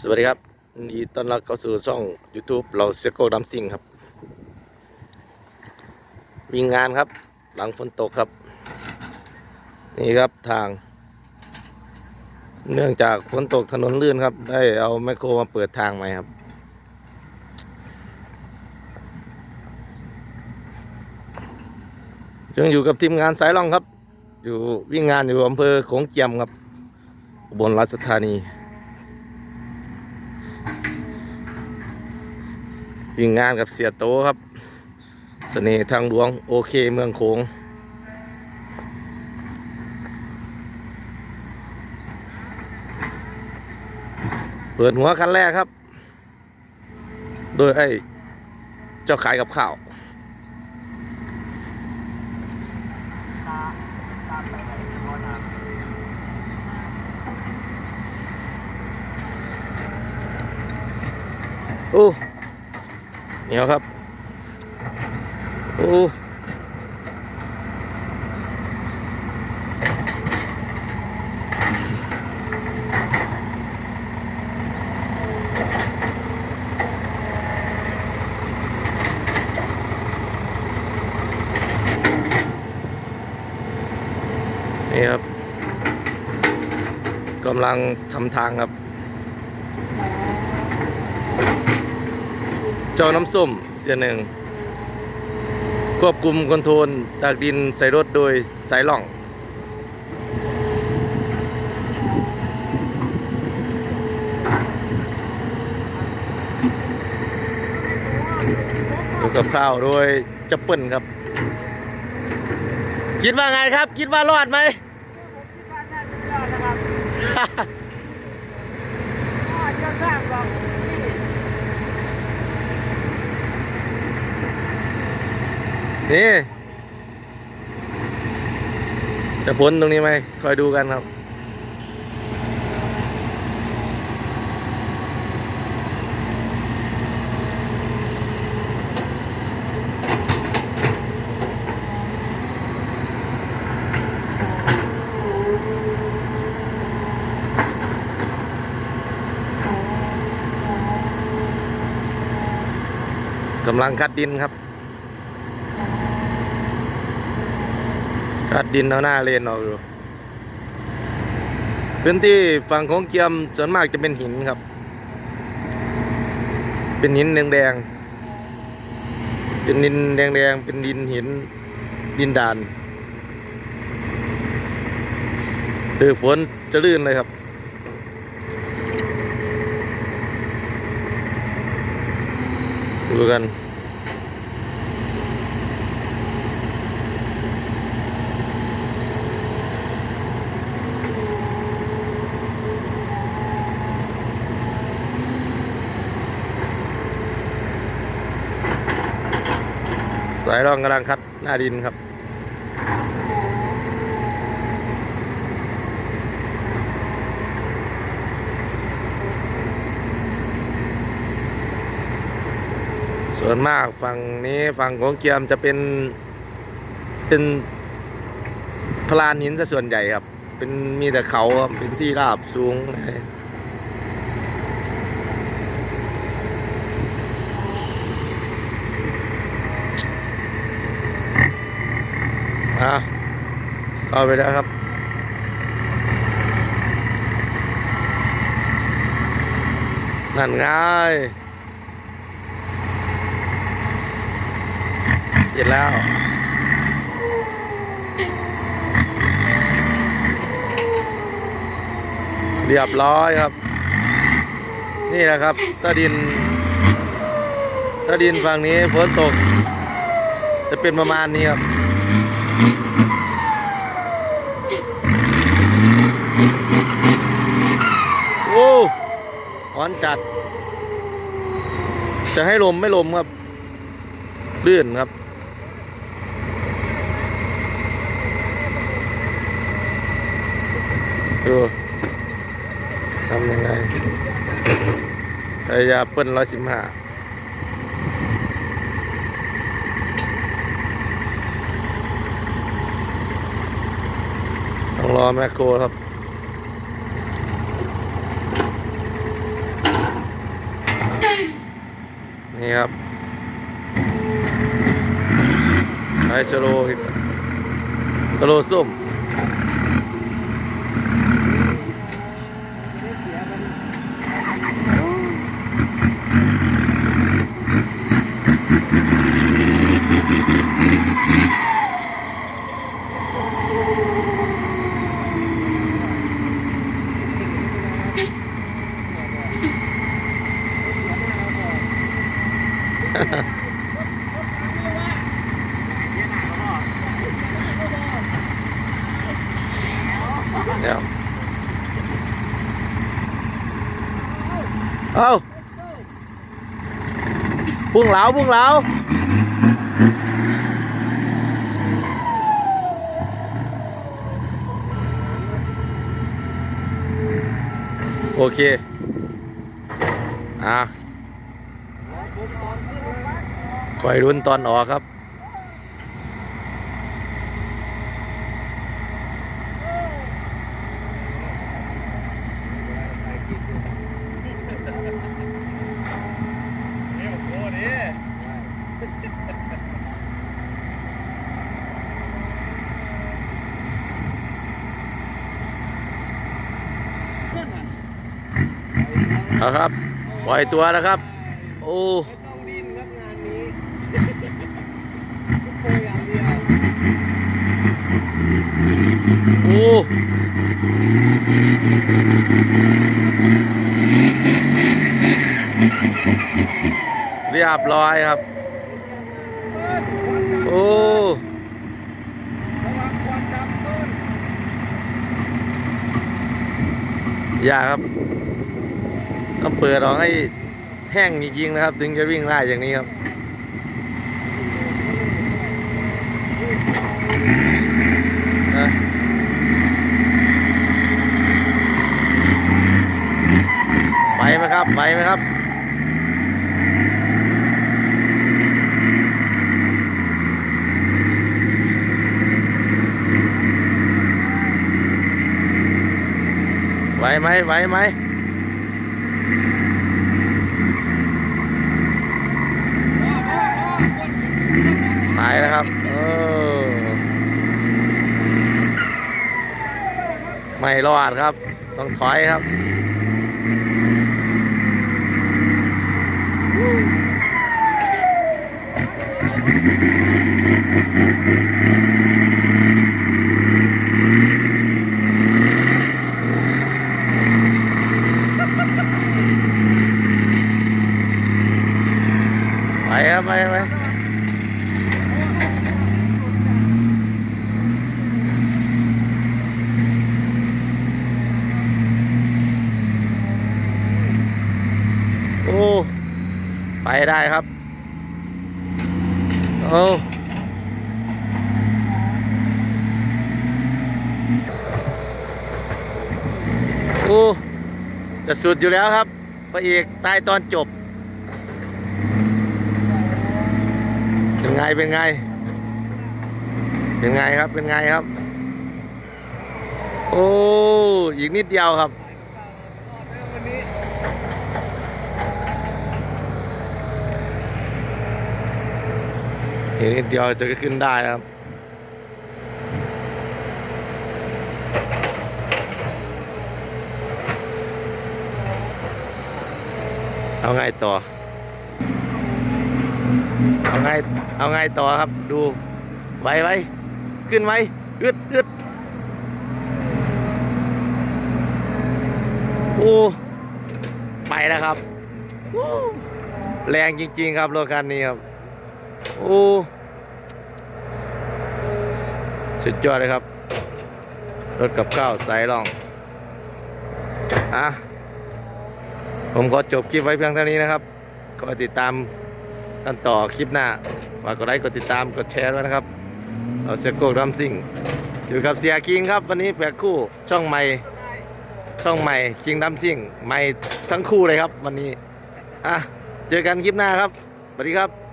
สวัสดีครับนดีต้อนรับเข้าสู่ช่อง YouTube เราเซโก้ดัมซิงครับ มีงานครับ หลังฝนตกครับ นี่ครับทาง เนื่องจากฝนตกถนนลื่นครับ ได้เอาแมคโครมาเปิดทางใหม่ครับ ยังอยู่กับทีมงานสายล่องครับ อยู่วิ่งงานอยู่อำเภอโขงเจียมครับบลราชธานี วิ่งงานกับเสียโตครับเสน่ห์ทางหลวงโอเคเมืองโขงเปิดหัวคันแรกครับ โดยไอ้เจ้าขายกับข้าวโอ้ นียวครับ โอ้นี่ครับกำลังทำทางครับ เจ้าน้ำส้มเสียหนึ่ง ควบคุมคอนโทรลตากดินใส่รถโดยสายล่อง ดูกับข้าวโดยจะเปิ้ลครับ คิดว่าไงครับ คิดว่ารอดไหมนี่จะ จะพ้นตรงนี้ไหมคอยดูกันครับ กำลังคัดดินครับ กัดดินเอาหน้าเลนออกอยู่พื้นที่ฝั่งของเกียมส่วนมากจะเป็นหินครับ เป็นหินแดงๆเป็นดินแดงๆเป็นดินหินดินดานคือฝนจะลื่นเลยครับดูกันายรองกำลังคัดหน้าดินครับส่วนมากฝั่งนี้ฝั่งของเกียมจะเป็นเป็นพลานหินซะส่วนใหญ่ครับ เป็นมีแต่เขาครับเป็นที่ราบสูง อะเข้าไปแล้วครับนั่นไง่ายเสร็จแล้วเรียบร้อยครับ นี่แหละครับถ้าดินถ้าดินฝั่งนี้ฝนตก จะเป็นประมาณนี้ครับ โอ้ร้อนจัด จะให้ลมไม่ลมครับลื่นครับดูทำยังไงพยายามเปิ้ลร้อยสิบห้า รอแมคโครครับนี่ครับไอชโลสโลส้ม เดี๋ยวเอาพุ่งเหลาพุ่งเหลาโอเค อะ คอยรุนตอนออกครับเอาครับ ปล่อยตัวแล้วครับ โอ้ ต้องดิ้นครับงานนี้ทุกโปรอย่างเดียว โอ้เรียบร้อยครับ โอ้ยากครับ ต้องเปิดออกให้แห้งจริงๆนะครับ ถึงจะวิ่งได้อย่างนี้ครับ นะไปไหม ครับ ไปไหมครับ ไหวไหมไหวไหมไปแล้วครับเออไม่รอดครับ ต้องถอยครับ ไปครับไปไปโอ้ ได้ครับโอ้โอ้จะสุดอยู่แล้วครับพระเอกตายตอนจบ เป็นไง เป็นไง เป็นไงครับ เป็นไงครับ โอ้ อีกนิดเดียวครับ วันนี้ อีกนิดเดียวจะขึ้นได้ครับเอาไงต่อ เอาไงเอาไงต่อครับ ดูไหวไหมขึ้นไหมอึดอึดโอ้ไปแล้วครับ แรงจริงๆครับรถคันนี้ครับ โอ้สุดยอดเลยครับ รถกับข้าวสายล่อง อะ ผมขอจบคลิปไว้เพียงเท่านี้นะครับ ก็ติดตามกันต่อคลิปหน้า ฝากกดไลค์ กดติดตาม กดแชร์ด้วยนะครับเอาเสียโกกดัมซิ่ง อยู่กับเสียคิงครับ วันนี้แปลกคู่ช่องใหม่ ช่องใหม่คิงดัมซิ่ง ใหม่ทั้งคู่เลยครับ วันนี้ อะ เจอกันคลิปหน้าครับ สวัสดีครับ